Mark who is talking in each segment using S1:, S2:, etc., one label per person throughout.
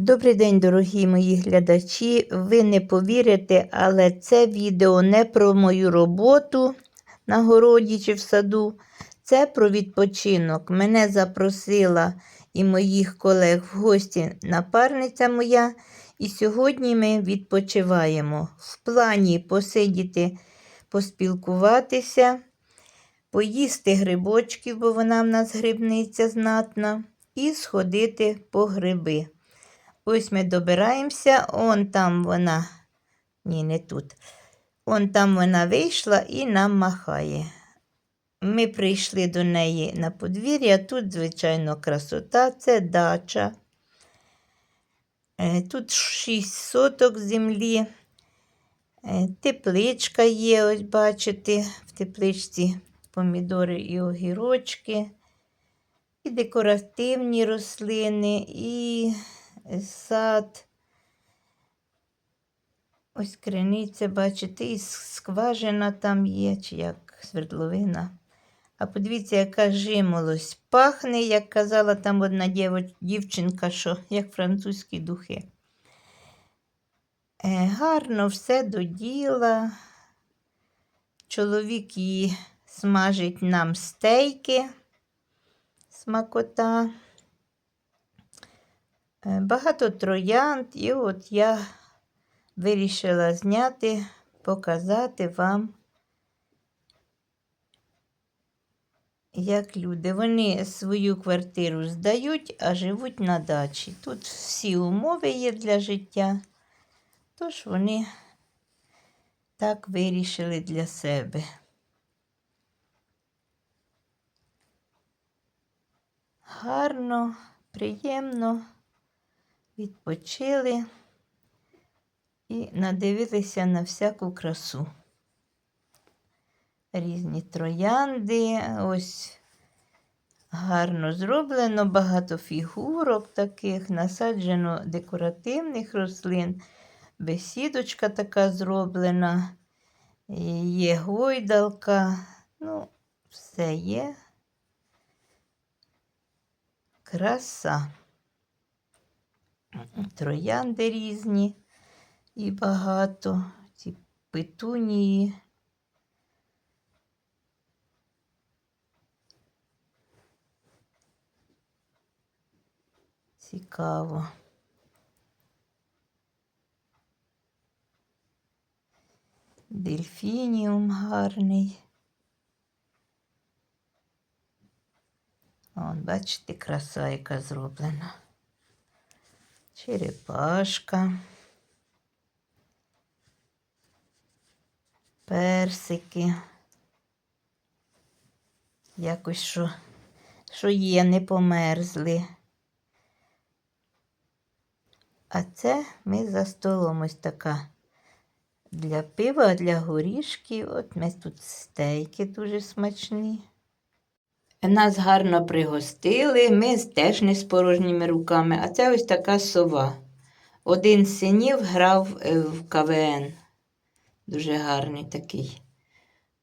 S1: Добрий день, дорогі мої глядачі. Ви не повірите, але це відео не про мою роботу на городі чи в саду. Це про відпочинок. Мене запросила і моїх колег в гості напарниця моя. І сьогодні ми відпочиваємо. В плані посидіти, поспілкуватися, поїсти грибочків, бо вона в нас грибниця знатна, і сходити по гриби. Ось ми добираємося, он там вона, ні, не тут. Он там вона вийшла і нам махає. Ми прийшли до неї на подвір'я. Тут, звичайно, красота, це дача. Е, Тут 6 соток землі. Е, Тепличка є, ось бачите, в тепличці помідори і огірочки, і декоративні рослини, і сад. Ось криниця, бачите, і скважина там є, чи як свердловина. А подивіться, яка жимолость. Пахне, як казала там одна дівчинка, що як французькі духи. Е, гарно все до діла. Чоловік її смажить нам стейки, смакота. Е, Багато троянд, і от я вирішила зняти, показати вам, як люди. Вони свою квартиру здають, а живуть на дачі. Тут всі умови є для життя, тож вони так вирішили для себе. Гарно, приємно відпочили і надивилися на всяку красу. Різні троянди, ось гарно зроблено, багато фігурок таких, насаджено декоративних рослин, бесідочка така зроблена, є гойдалка, ну, все є. Краса троянди різні і багато, ці петунії. Цікаво. Дельфініум гарний. Вон, бачите, краса, яка зроблена черепашка, персики. Якось що, що є, не померзли. А це ми за столом ось така для пива, для горішків. От ми тут стейки дуже смачні. Нас гарно пригостили, ми теж не з порожніми руками, а це ось така сова. Один з синів грав е, в КВН. Дуже гарний такий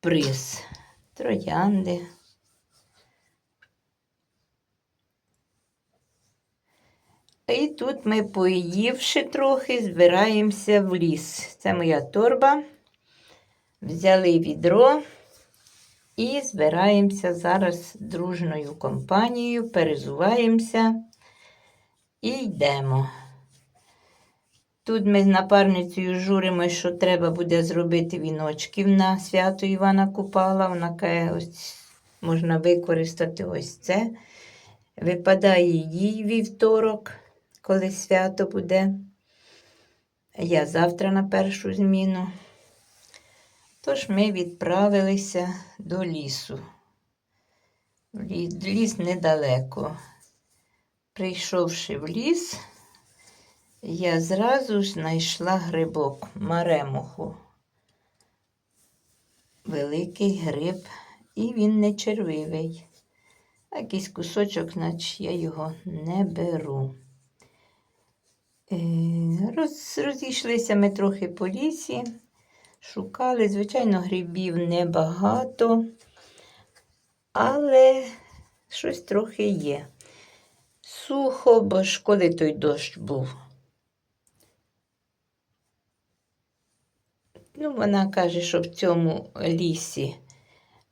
S1: приз. Троянди. І тут ми, поївши трохи, збираємося в ліс. Це моя торба. Взяли відро. І збираємося зараз дружною компанією, перезуваємося і йдемо. Тут ми з напарницею журимо, що треба буде зробити віночків на свято Івана Купала. Вона каже, ось можна використати ось це. Випадає їй вівторок, коли свято буде. Я завтра на першу зміну. Тож ми відправилися до лісу. Лі- Ліс недалеко. Прийшовши в ліс, я зразу ж знайшла грибок маремуху. Великий гриб, і він не червивий. Якийсь кусочок, наче я його не беру. Е, Роз, розійшлися ми трохи по лісі. Шукали, звичайно, грибів небагато, але щось трохи є. Сухо, бо ж коли той дощ був. Ну, Вона каже, що в цьому лісі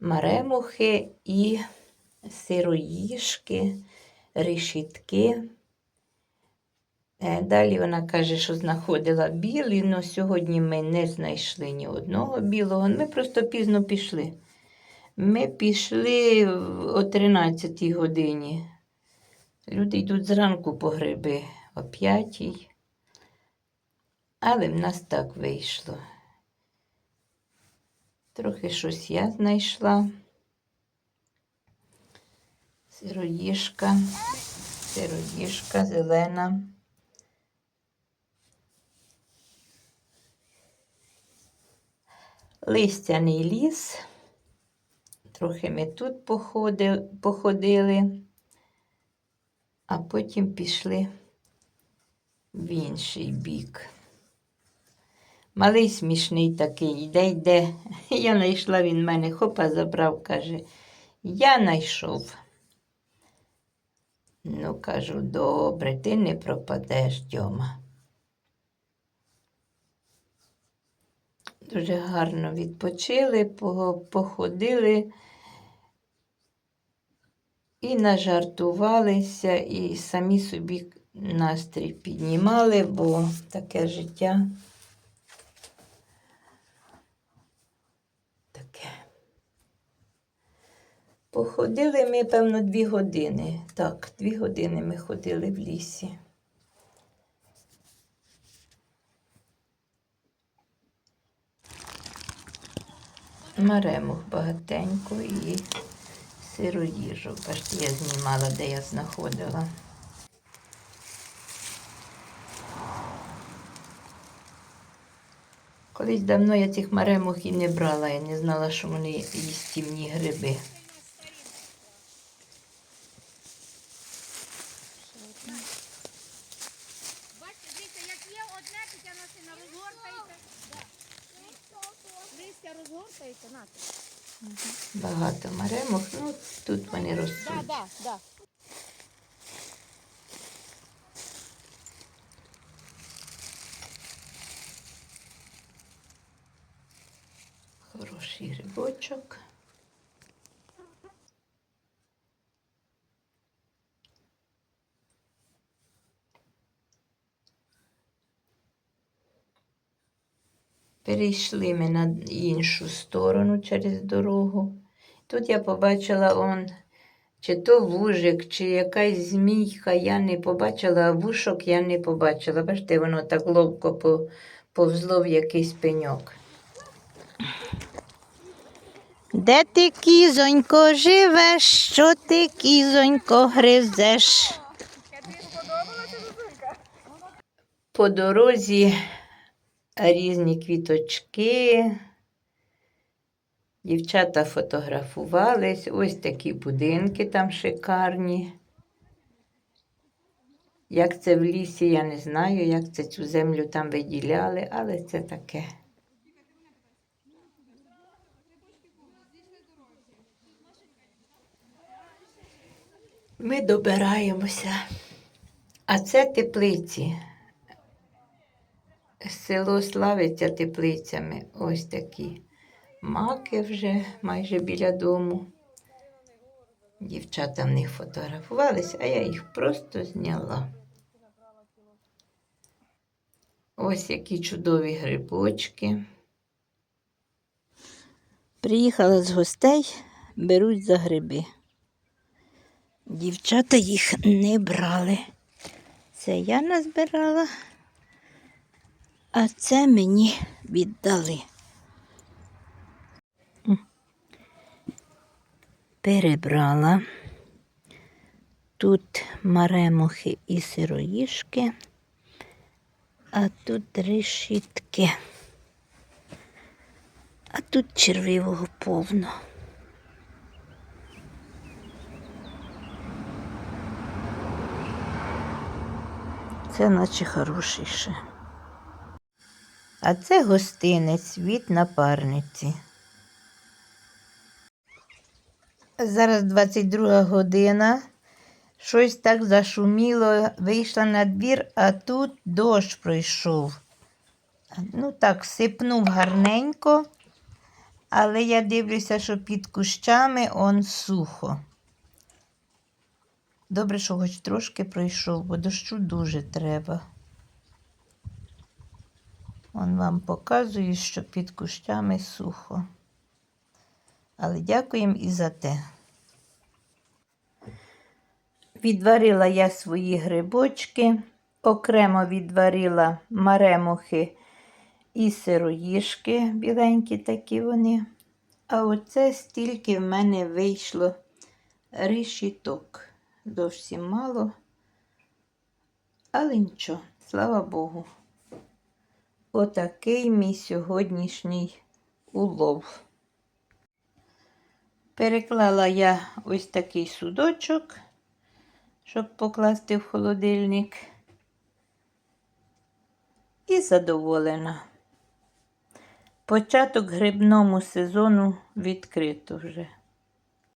S1: маремухи і сироїшки, решітки. Е, Далі вона каже, що знаходила білі, але сьогодні ми не знайшли ні одного білого. Ми просто пізно пішли. Ми пішли о 13 годині. Люди йдуть зранку по гриби о 5. Але в нас так вийшло. Трохи щось я знайшла. Сироїшка, сироїшка зелена. Листяний ліс. Трохи ми тут походили, а потім пішли в інший бік. Малий смішний такий, йде, йде. Я знайшла, він мене хопа забрав, каже, я знайшов. Ну, кажу, добре, ти не пропадеш, Дьома. Дуже гарно відпочили, походили і нажартувалися, і самі собі настрій піднімали, бо таке життя. Таке. Походили ми, певно, дві години. Так, дві години ми ходили в лісі. Маремух багатенько і сироїжок. Бачите, я знімала, де я знаходила. Колись давно я цих маремух і не брала, я не знала, що вони їстівні гриби.
S2: Бачите, дивіться, як є одне, Тетяна сина, розгортаєте. Листя розгортаєте, нате.
S1: Багато маремок, ну тут вони
S2: Так,
S1: ростуть.
S2: так, так.
S1: Хороший грибочок. Перейшли ми на іншу сторону через дорогу. Тут я побачила он, чи то вужик, чи якась змійка, я не побачила, а вушок я не побачила. Бачите, воно так ловко повзло в якийсь пеньок. Де ти, кізонько, живеш? Що ти, кізонько, гризеш? По дорозі різні квіточки. Дівчата фотографувались. Ось такі будинки там шикарні. Як це в лісі, я не знаю, як це цю землю там виділяли, але це таке. Ми добираємося. А це теплиці. Село славиться теплицями. Ось такі маки вже майже біля дому. Дівчата в них фотографувалися, а я їх просто зняла. Ось які чудові грибочки. Приїхала з гостей, беруть за гриби. Дівчата їх не брали. Це я назбирала, а це мені віддали. Перебрала. Тут маремухи і сироїшки, а тут решітки. А тут червивого повно. Це наче хорошіше. А це гостинець від напарниці. Зараз 22 година. Щось так зашуміло, вийшла на двір, а тут дощ пройшов. Ну так, сипнув гарненько, але я дивлюся, що під кущами он сухо. Добре, що хоч трошки пройшов, бо дощу дуже треба. Он вам показую, що під кущами сухо. Але дякуємо і за те. Відварила я свої грибочки, окремо відварила маремухи і сироїшки, біленькі такі вони. А оце стільки в мене вийшло решіток. Зовсім мало. Але нічого, слава Богу. Отакий мій сьогоднішній улов. Переклала я ось такий судочок, щоб покласти в холодильник. І задоволена. Початок грибному сезону відкрито вже.